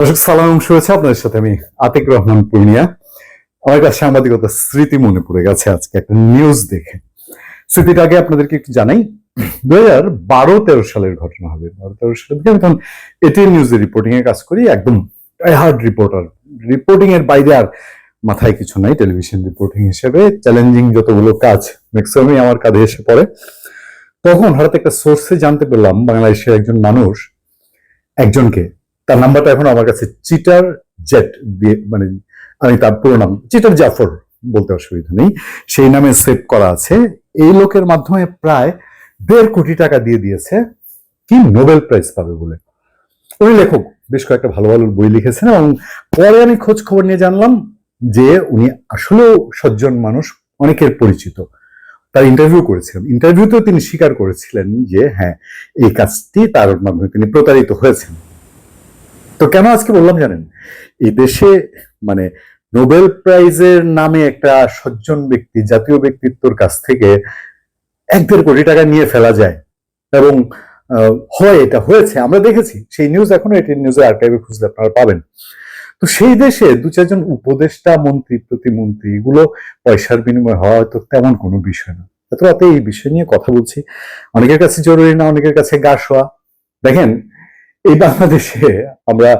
দর্শক, সালাম, শুভেচ্ছা আপনাদের সাথে আমি আতিক রহমান পূর্ণিয়া। আমার কাছে সাংবাদিকতা স্মৃতি মনে পড়ে গেছে আজকে, একটা নিউজ দেখে। স্মৃতিটা আগে আপনাদেরকে একটু জানাই। দু হাজার বারো তেরো সালের ঘটনা হবে। বারো তেরো সালের দিকে আমি তখন এটিএন নিউজের রিপোর্টিং এ কাজ করি, একদম হার্ড রিপোর্টার রিপোর্টিং এর বাইরে আর মাথায় কিছু নাই টেলিভিশন রিপোর্টিং হিসেবে। চ্যালেঞ্জিং যতগুলো কাজ ম্যাক্সিমামই আমার কাঁধে এসে পড়ে। তখন হঠাৎ একটা সোর্সে জানতে পারলাম বাংলাদেশের একজন মানুষ একজনকে তার নাম্বারটা এখন আমার কাছে চিটার জেট দিয়ে মানে আমি তার পুরো নাম, চিটার জাফর বলতে অসুবিধা নেই। সেই নামে সেভ করা আছে। এই লোকের মাধ্যমে প্রায় দেড় কোটি টাকা দিয়ে দিয়েছে। কি নোবেল প্রাইজ পাবে বলে? উনি লেখক বেশ কয়েকটা ভালো ভালো বই লিখেছেন এবং পরে আমি খোঁজ খবর নিয়ে জানলাম যে উনি আসলেও সজ্জন মানুষ, অনেকের পরিচিত। তার ইন্টারভিউ করেছিলাম। ইন্টারভিউতেও তিনি স্বীকার করেছিলেন যে হ্যাঁ এই কাজটি তার মাধ্যমে তিনি প্রতারিত হয়েছেন। তো কেন আজকে বললাম জানেন? এই দেশে মানে নোবেল প্রাইজের নামে একটা সজ্জন ব্যক্তি, জাতীয় ব্যক্তিত্বর কাছ থেকে এক দেড় কোটি টাকা নিয়ে ফেলা যায় এবং হয় এটা হয়েছে, আমরা দেখেছি। সেই নিউজ এখনও এটি নিউজের আর্কাইভে খুঁজলে আপনারা পাবেন। তো সেই দেশে দু চারজন উপদেষ্টা, মন্ত্রী, প্রতিমন্ত্রী, এগুলো পয়সার বিনিময় হওয়া হয়তো তেমন কোনো বিষয় না। এত রাতে এই বিষয় নিয়ে কথা বলছি। অনেকের কাছে জরুরি না, অনেকের কাছে গা শোয়া। দেখেন এই বাংলাদেশে আমরা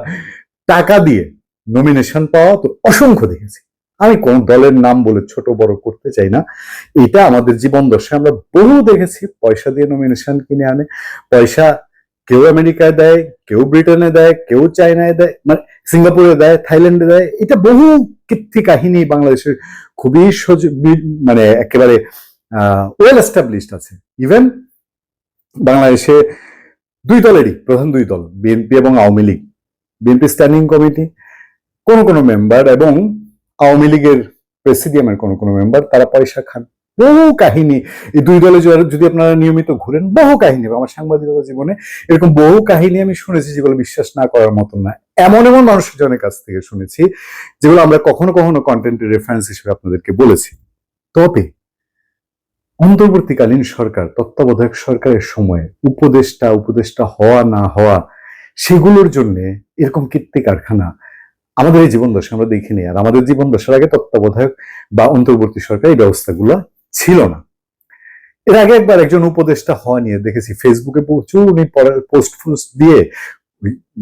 টাকা দিয়ে নমিনেশন পাওয়া তো অসংখ্য দেখেছি। আমি কোন দলের নাম বলে ছোট বড় করতে চাই না। এটা আমাদের জীবন দশায় আমরা বহু দেখেছি। পয়সা দিয়ে নমিনেশন কিনে আনে। পয়সা কেউ আমেরিকায় দেয়, কেউ ব্রিটেনে দেয়, কেউ চায়নায় দেয় মানে সিঙ্গাপুরে দেয়, থাইল্যান্ডে দেয়। এটা বহু কীর্তি কাহিনী বাংলাদেশের খুবই সজ মানে একেবারে ওয়েল এস্টাবলিশড আছে। ইভেন বাংলাদেশে দুই দলেরই, প্রধান দুই দল বিএনপি এবং Awami League. BNP standing committee কোন কোন মেম্বার এবং আওয়ামী লীগের প্রেসিডিয়ামের কোন কোন মেম্বার তারা পয়সা খান। বহু কাহিনী, এই দুই দলে যদি- আপনারা নিয়মিত ঘুরেন, বহু কাহিনী, আমার সাংবাদিকতা জীবনে এরকম বহু কাহিনী আমি শুনেছি যেগুলো বিশ্বাস না করার মতন না। এমন এমন মানুষজনের কাছ থেকে শুনেছি, যেগুলো আমরা কখনো কখনো কন্টেন্টের রেফারেন্স হিসেবে আপনাদেরকে বলেছি। তবে অন্তর্বর্তীকালীন সরকার, তত্ত্বাবধায়ক সরকারের সময় উপদেষ্টা উপদেষ্টা হওয়া, না হওয়া, সেগুলোর জন্য এরকম কীর্তি কারখানা আমাদের এই জীবন দশা আমরা দেখিনি। আর আমাদের জীবন দশার আগে তত্ত্বাবধায়ক বা অন্তর্বর্তী সরকার এই ব্যবস্থাগুলো ছিল না। এর আগে একবার একজন উপদেষ্টা হওয়া নিয়ে দেখেছি ফেসবুকে প্রচুর উনি পোস্ট ফোস্ট দিয়ে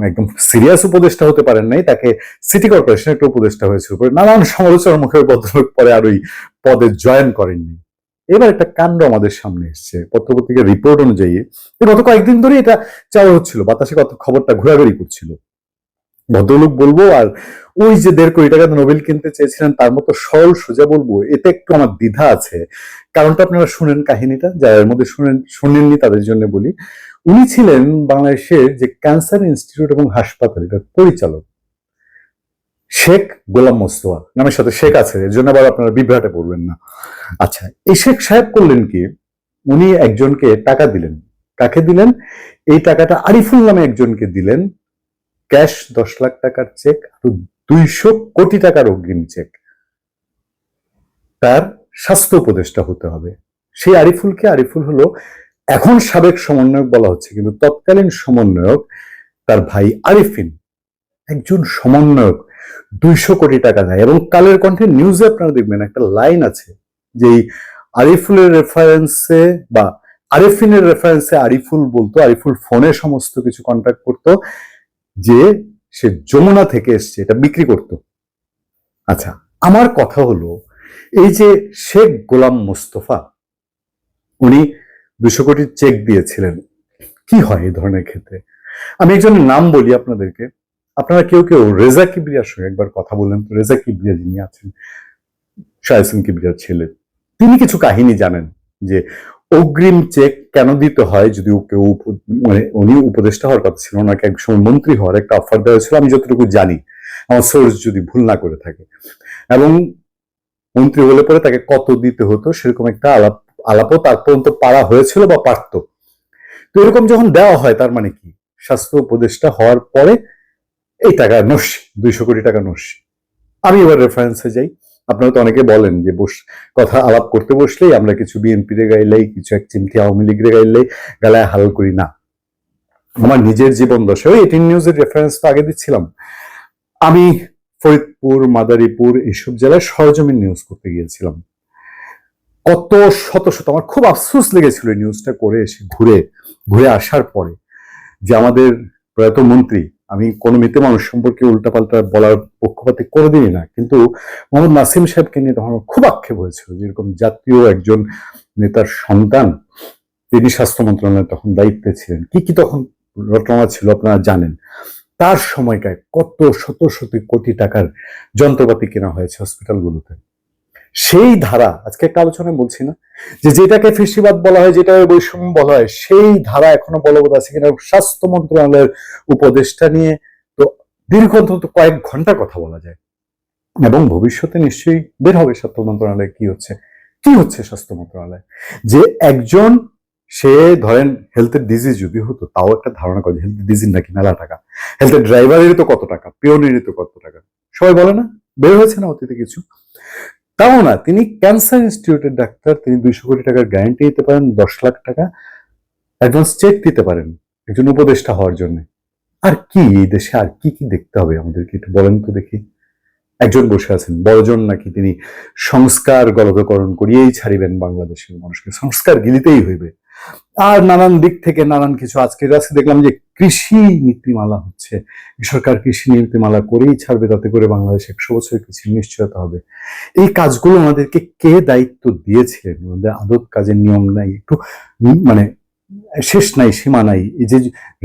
একদম সিরিয়াস উপদেষ্টা হতে পারেন নাই, তাকে সিটি কর্পোরেশনের একটা উপদেষ্টা হয়েছিল। নানান সমালোচনার মুখে ভদ্রলোক পরে আর ওই পদে জয়েন করেননি। এবার একটা কাণ্ড আমাদের সামনে এসছে। পত্রপত্রিকার রিপোর্ট অনুযায়ী গত কয়েকদিন ধরে এটা চাওয়া হচ্ছিল, বাতাসে কত খবরটা ঘোরাঘুরি করছিল। ভদ্রলোক বলব, আর ওই যে দেড় কোটি টাকা নোবেল কিনতে চেয়েছিলেন, তার মতো সরল সোজা বলব, এতে একটু আমার দ্বিধা আছে। কারণটা আপনারা শুনেন কাহিনীটা, যারা এর মধ্যে শুনেন, শুনেননি তাদের জন্য বলি। উনি ছিলেন বাংলাদেশের যে ক্যান্সার ইনস্টিটিউট এবং হাসপাতাল, এটার পরিচালক শেখ গোলাম মোস্তফা। নামের সাথে শেখ আছে, এর জন্য আবার আপনারা বিভ্রাটে পড়বেন না। আচ্ছা এই শেখ সাহেব করলেন কি? উনি একজনকে টাকা দিলেন। কাকে দিলেন? এই টাকাটা আরিফুল নামে একজনকে দিলেন। ক্যাশ দশ লাখ টাকার চেক আর দুইশো কোটি টাকার অগ্রিম চেক। তার স্বাস্থ্য উপদেষ্টা হতে হবে। সেই আরিফুলকে, আরিফুল হলো এখন সাবেক সমন্বয়ক বলা হচ্ছে, কিন্তু তৎকালীন সমন্বয়ক তার ভাই আরিফিন। একজন সমন্বয়ক, দুইশো কোটি টাকা দেয় এবং কালের কণ্ঠে নিউজে আপনারা দেখবেন একটা লাইন আছে। যে আরিফুলের রেফারেন্সে বা আরিফিনের রেফারেন্সে আরিফুল বলতো, আরিফুল ফোনে সমস্ত কিছু কন্ট্যাক্ট করতো, যে সে যমুনা থেকে এসছে, এটা বিক্রি করত। আচ্ছা আমার কথা হলো, এই যে শেখ গোলাম মোস্তফা, উনি দুশো কোটি চেক দিয়েছিলেন, কি হয় এই ধরনের ক্ষেত্রে? আমি একজনের নাম বলি আপনাদেরকে, আপনারা কেউ কেউ রেজা কিবরিয়ার সঙ্গে একবার কথা বললেন, তো রেজা কিবরিয়া যিনি আছেন শাহসিন কিবরিয়ার ছেলে তিনি কিছু কাহিনী জানেন যে অগ্রিম চেক কেন দিতে হয় যদি কেউ মানে উনি উপদেষ্টা হওয়ার কথা ছিল, ওনাকে এক মন্ত্রী হওয়ার একটা অফার দেওয়া ছিল, আমি যতটুকু জানি, আমার সোর্স যদি ভুল না করে থাকে। এবং মন্ত্রী হলে পরে তাকে কত দিতে হতো সেরকম একটা আলাপ আলাপও তার পর্যন্ত পারা হয়েছিল বা পারত। তো এরকম যখন দেওয়া হয়, তার মানে কি? স্বাস্থ্য উপদেষ্টা হওয়ার পরে এই টাকা নস্যি, দুইশো কোটি টাকা নস্যি। আমি এবার রেফারেন্সে যাই। আপনারা তো অনেকে বলেন যে বস, কথা আলাপ করতে বসলেই আমরা কিছু বিএনপি রে গাইলেই, কিছু এক চিমটি আওয়ামী লীগ রে গাইলেই গালায় হাল করি না। আমার নিজের জীবন দশা, ওই এটিন নিউজের রেফারেন্স তো আগে দিচ্ছিলাম। আমি ফরিদপুর, মাদারীপুর এইসব জেলায় সরজমিন নিউজ করতে গিয়েছিলাম। কত শত শত, আমার খুব আফসোস লেগেছিল এই নিউজটা করে এসে ঘুরে ঘুরে আসার পরে যে আমাদের প্রয়াত মন্ত্রী আমি কোনো মৃত মানুষ সম্পর্কে উল্টাপাল্টা বলার পক্ষপাতি দিই না। কিন্তু মোহাম্মদ নাসিম সাহেবকে নিয়ে তখন খুব আক্ষেপ হয়েছিল যেরকম জাতীয় একজন নেতার সন্তান তিনি স্বাস্থ্য মন্ত্রণালয়ে তখন দায়িত্বে ছিলেন। কি কি তখন ঘটনা ছিল আপনারা জানেন। তার সময়কায় কত শত শত কোটি টাকার যন্ত্রপাতি কেনা হয়েছে হসপিটালগুলোতে। সেই ধারা, আজকে একটা আলোচনায় বলছি না, যে যেটাকে ফেসিবাদ বলা হয়, যেটাকে বৈষম্য বলা হয়, সেই ধারা এখনও বলবৎ আছে কিনা স্বাস্থ্য মন্ত্রণালয়ের উপদেষ্টা নিয়ে। তো দীর্ঘ অন্তত কয়েক ঘণ্টা কথা বলা যায়। এবং ভবিষ্যতে নিশ্চয়ই বের হবে স্বাস্থ্য মন্ত্রণালয়ে কি হচ্ছে? কি হচ্ছে স্বাস্থ্য মন্ত্রণালয়? যে একজন, সে ধরেন হেলথের ডিজিজ যদি হতো, তাও একটা ধারণা করে হেলথের ডিজিজ নাকি মেলা টাকা? হেলথের ড্রাইভারেরই তো কত টাকা? পিওনেরই তো কত টাকা? সবাই বলে না? বের হয়েছে না অতীতে কিছু? তাও না, তিনি ক্যান্সার ইনস্টিটিউটের ডাক্তার, তিনি দুইশো কোটি টাকার গ্যারান্টি দিতে পারেন, দশ লাখ টাকা অ্যাডভান্স চেক দিতে পারেন, একজন উপদেষ্টা হওয়ার জন্য। আর কি এই দেশে, আর কি কি দেখতে হবে আমাদেরকে একটু বলেন তো দেখি। একজন বসে আছেন, বড়জন নাকি তিনি সংস্কার গলদকরণ করিয়েই ছাড়িবেন বাংলাদেশের মানুষকে, সংস্কার গিলিতেই হইবে। আর নানান দিক থেকে নানান কিছু আজকে আজকে দেখলাম যে কৃষি নীতিমালা হচ্ছে। সরকার কৃষি নীতিমালা করেই ছাড়বে, তাতে করে বাংলাদেশ একশো বছর কৃষির নিশ্চয়তা হবে। এই কাজগুলো আমাদেরকে কে দায়িত্ব দিয়েছিলেন? আমাদের আদত কাজের নিয়ম নাই, একটু মানে শেষ নাই, সীমা নাই। এই যে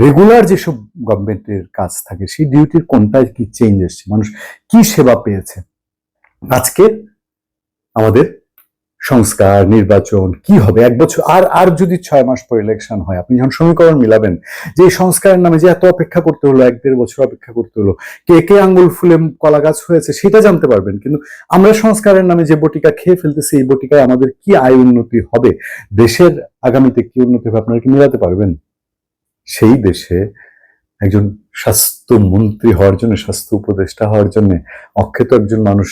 রেগুলার যেসব গভর্নমেন্টের কাজ থাকে, সেই ডিউটির কোনটায় কি চেঞ্জ এসছে? মানুষ কি সেবা পেয়েছে? আজকে আমাদের সংস্কার, নির্বাচন, কি হবে? এক বছর, আর আর যদি ছয় মাস পর ইলেকশন হয়, আপনি যখন সমীকরণ মিলাবেন, যে সংস্কারের নামে যে এত অপেক্ষা করতে হলো, এক দেড় বছর অপেক্ষা করতে হলো, কে কে আঙ্গুল ফুলে কলা গাছ হয়েছে সেটা জানতে পারবেন। কিন্তু আমরা সংস্কারের নামে যে বটিকা খেয়ে ফেলতেছি, এই বটিকায় আমাদের কি আয় উন্নতি হবে? দেশের আগামীতে কি উন্নতি হবে আপনারা কি মিলাতে পারবেন? সেই দেশে একজন স্বাস্থ্যমন্ত্রী হওয়ার জন্য, স্বাস্থ্য উপদেষ্টা হওয়ার জন্য, অক্ষেত একজন মানুষ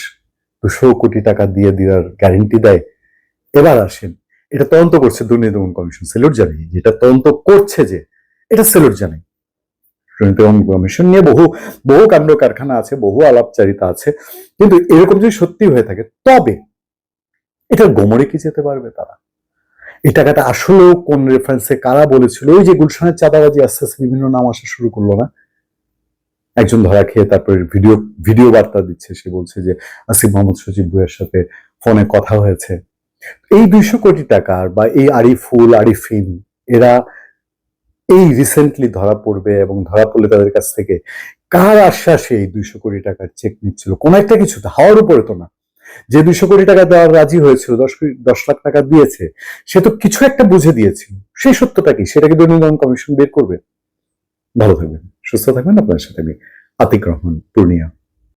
দুশো কোটি টাকা দিয়ে দেওয়ার গ্যারেন্টি দেয় এবার আসেন। এটা তদন্ত করছে দুর্নীতি দমন কমিশন সেলুট জানাই। যেটা তদন্ত করছে যে, এটা সেলুট জানাই। দুর্নীতি দমন কমিশন নিয়ে বহু বহু কাণ্ড কারখানা আছে, বহু আলাপচারিতা আছে। কিন্তু এরকম যদি সত্যি হয়ে থাকে, তবে এটা গোমরে কি যেতে পারবে তারা? এই টাকাটা আসলেও কোন রেফারেন্সে কারা বলেছিল? ওই যে গুলশানের চাঁদাবাজি আস্তে আস্তে বিভিন্ন নাম আসা শুরু করল না? একজন ধরা খেয়ে তারপরে ভিডিও ভিডিও বার্তা দিচ্ছে। সে বলছে যে, আসিফ মোহাম্মদ সচিব বইয়ের সাথে ফোনে কথা হয়েছে। এই দুইশো কোটি টাকার বা এই আরিফুল আরিফিন এরা এই রিসেন্টলি ধরা পড়বে এবং ধরা পড়লে তাদের কাছ থেকে কার আশ্বাসে এই দুইশো কোটি টাকার চেক নিচ্ছিল? কোন একটা কিছু হাওয়ার উপরে তো না। যে দুইশো কোটি টাকা দেওয়ার রাজি হয়েছিল, দশ দশ লাখ টাকা দিয়েছে, সে তো কিছু একটা বুঝে দিয়েছিল। সেই সত্যটা কি? সেটাকে দুর্নীতি কমিশন বের করবে? ভালো থাকবেন, সুস্থ থাকবেন। আপনার সাথে আমি আতিক রহমান, পূর্ণিয়া।